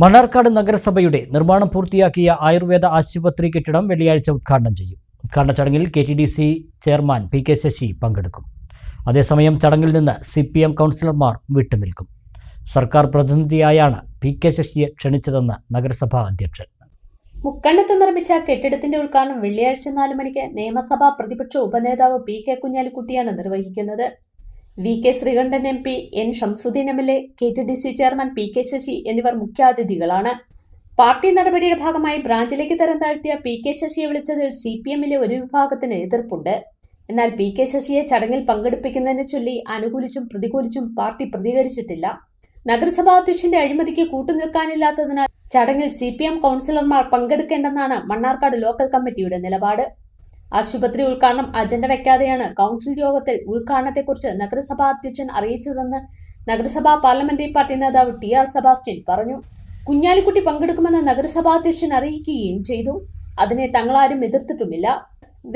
മണ്ണാർക്കാട് നഗരസഭയുടെ നിർമ്മാണം പൂർത്തിയാക്കിയ ആയുർവേദ ആശുപത്രി കെട്ടിടം വെള്ളിയാഴ്ച ഉദ്ഘാടനം ചെയ്യും. ഉദ്ഘാടന ചടങ്ങിൽ K T D C chairman P K Sasi പങ്കെടുക്കും. അതേസമയം ചടങ്ങിൽ നിന്ന് സി പി എം കൗൺസിലർമാർ വിട്ടുനിൽക്കും. സർക്കാർ പ്രതിനിധിയായാണ് പി കെ ശശിയെ ക്ഷണിച്ചതെന്ന് നഗരസഭാ അധ്യക്ഷൻ. മുക്കണ്ണത്ത് നിർമ്മിച്ച കെട്ടിടത്തിന്റെ ഉദ്ഘാടനം വെള്ളിയാഴ്ച നാല് മണിക്ക് നിയമസഭാ പ്രതിപക്ഷ ഉപനേതാവ് പി കെ കുഞ്ഞാലിക്കുട്ടിയാണ് നിർവഹിക്കുന്നത്. V K Sreekandan M P N Shamsuddin M L A K T D C chairman P K Sasi എന്നിവർ മുഖ്യാതിഥികളാണ്. പാർട്ടി നടപടിയുടെ ഭാഗമായി ബ്രാഞ്ചിലേക്ക് തരം താഴ്ത്തിയ പി കെ ശശിയെ വിളിച്ചതിൽ സി പി എമ്മിലെ ഒരു വിഭാഗത്തിന് എതിർപ്പുണ്ട്. എന്നാൽ പി കെ ശശിയെ ചടങ്ങിൽ പങ്കെടുപ്പിക്കുന്നതിനെ ചൊല്ലി അനുകൂലിച്ചും പ്രതികൂലിച്ചും പാർട്ടി പ്രതികരിച്ചിട്ടില്ല. നഗരസഭാ അധ്യക്ഷന്റെ അഴിമതിക്ക് കൂട്ടുനിൽക്കാനില്ലാത്തതിനാൽ ചടങ്ങിൽ സി പി എം കൗൺസിലർമാർ പങ്കെടുക്കേണ്ടെന്നാണ് മണ്ണാർക്കാട് ലോക്കൽ കമ്മിറ്റിയുടെ നിലപാട്. ആശുപത്രി ഉദ്ഘാടനം അജണ്ട വെക്കാതെയാണ്. കൗൺസിൽ യോഗത്തിൽ ഉദ്ഘാടനത്തെക്കുറിച്ച് നഗരസഭാ അധ്യക്ഷൻ അറിയിച്ചതെന്ന് നഗരസഭാ പാർലമെന്ററി പാർട്ടി നേതാവ് ടി ആർ സെബാസ്റ്റ്യൻ പറഞ്ഞു. കുഞ്ഞാലിക്കുട്ടി പങ്കെടുക്കുമെന്ന് നഗരസഭാ അധ്യക്ഷൻ അറിയിക്കുകയും ചെയ്തു. അതിനെ തങ്ങളാരും എതിർത്തിട്ടുമില്ല.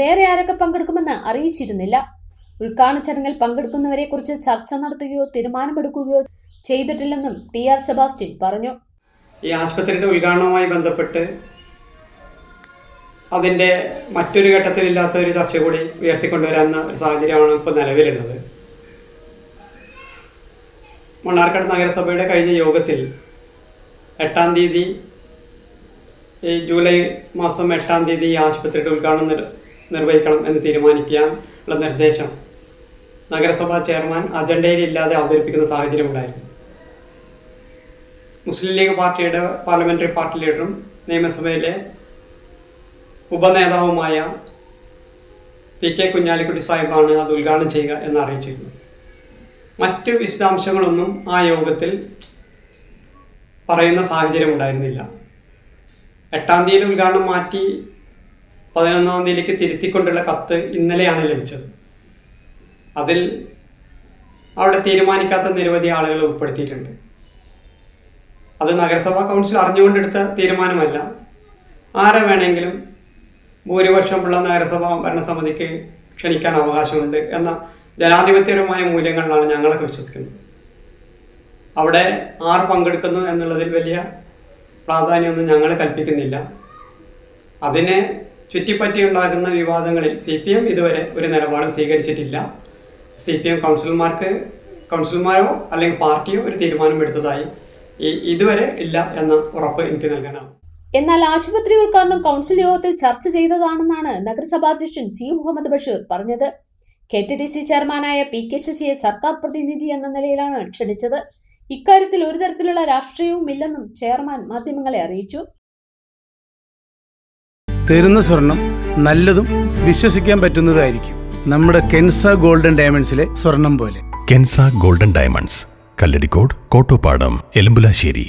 വേറെ ആരൊക്കെ പങ്കെടുക്കുമെന്ന് അറിയിച്ചിരുന്നില്ല. ഉദ്ഘാടന ചടങ്ങിൽ പങ്കെടുക്കുന്നവരെ കുറിച്ച് ചർച്ച നടത്തുകയോ തീരുമാനമെടുക്കുകയോ ചെയ്തിട്ടില്ലെന്നും ടി ആർ സെബാസ്റ്റ്യൻ പറഞ്ഞു. ഈ ആശുപത്രിയുടെ ഉദ്ഘാടനവുമായി ബന്ധപ്പെട്ട് അതിന്റെ മറ്റൊരു ഘട്ടത്തിലില്ലാത്ത ഒരു ചർച്ച കൂടി ഉയർത്തിക്കൊണ്ടുവരാവുന്ന ഒരു സാഹചര്യമാണ് ഇപ്പോൾ നിലവിലുള്ളത്. മണ്ണാർക്കാട് നഗരസഭയുടെ കഴിഞ്ഞ യോഗത്തിൽ എട്ടാം തീയതി ഈ ജൂലൈ മാസം എട്ടാം തീയതി ഈ ആശുപത്രിയുടെ ഉദ്ഘാടനം നിർ നിർവഹിക്കണം എന്ന് തീരുമാനിക്കാനുള്ള നിർദ്ദേശം നഗരസഭാ ചെയർമാൻ അജണ്ടയിൽ ഇല്ലാതെ അവതരിപ്പിക്കുന്ന സാഹചര്യം ഉണ്ടായിരുന്നു. മുസ്ലിം ലീഗ് പാർട്ടിയുടെ പാർലമെന്ററി പാർട്ടി ലീഡറും നിയമസഭയിലെ ഉപനേതാവുമായ പി കെ കുഞ്ഞാലിക്കുട്ടി സാഹിബാണ് അത് ഉദ്ഘാടനം ചെയ്യുക എന്ന് അറിയിച്ചിരുന്നു മറ്റു വിശദാംശങ്ങളൊന്നും ആ യോഗത്തിൽ പറയുന്ന സാഹചര്യം ഉണ്ടായിരുന്നില്ല. എട്ടാം തീയതി ഉദ്ഘാടനം മാറ്റി പതിനൊന്നാം തീയതിയിലേക്ക് തിരുത്തിക്കൊണ്ടുള്ള കത്ത് ഇന്നലെയാണ് ലഭിച്ചത്. അതിൽ അവിടെ തീരുമാനിക്കാത്ത നിരവധി ആളുകൾ ഉൾപ്പെടുത്തിയിട്ടുണ്ട്. അത് നഗരസഭാ കൗൺസിൽ അറിഞ്ഞുകൊണ്ടെടുത്ത തീരുമാനമല്ല. ആരെ വേണമെങ്കിലും ഭൂരിപക്ഷമുള്ള നഗരസഭ ഭരണസമിതിക്ക് ക്ഷണിക്കാൻ അവകാശമുണ്ട് എന്ന ജനാധിപത്യപരമായ മൂല്യങ്ങളിലാണ് ഞങ്ങളൊക്കെ വിശ്വസിക്കുന്നത്. അവിടെ ആർ പങ്കെടുക്കുന്നു എന്നുള്ളതിൽ വലിയ പ്രാധാന്യമൊന്നും ഞങ്ങൾ കൽപ്പിക്കുന്നില്ല. അതിനെ ചുറ്റിപ്പറ്റി ഉണ്ടാകുന്ന വിവാദങ്ങളിൽ സി പി എം ഇതുവരെ ഒരു നിലപാടും സ്വീകരിച്ചിട്ടില്ല. സി പി എം കൗൺസിലർമാർക്ക് കൗൺസിലർമാരോ അല്ലെങ്കിൽ പാർട്ടിയോ ഒരു തീരുമാനം എടുത്തതായി ഇതുവരെ ഇല്ല എന്ന ഉറപ്പ് എനിക്ക് നൽകാനാണ്. എന്നാൽ ആശുപത്രി ഉദ്ഘാടനം കൗൺസിൽ യോഗത്തിൽ ചർച്ച ചെയ്തതാണെന്നാണ് നഗരസഭാധ്യക്ഷൻ സി മുഹമ്മദ് ബഷീർ പറഞ്ഞത്. കെ ടി ഡി സി ചെയർമാനായ പി കെ ശശിയെ സർക്കാർ പ്രതിനിധി എന്ന നിലയിലാണ് ക്ഷണിച്ചത്. ഇക്കാര്യത്തിൽ ഒരു തരത്തിലുള്ള രാഷ്ട്രീയവും ഇല്ലെന്നും ചെയർമാൻ മാധ്യമങ്ങളെ അറിയിച്ചു. തരുന്ന സ്വർണം നല്ലതും വിശ്വസിക്കാൻ പറ്റുന്നതായിരിക്കും നമ്മുടെ കെൻസ ഗോൾഡൻ ഡയമണ്ട്സിലെ സ്വർണം പോലെ. Kensa golden diamonds Kalladikode Kottopadam Elumbulassery.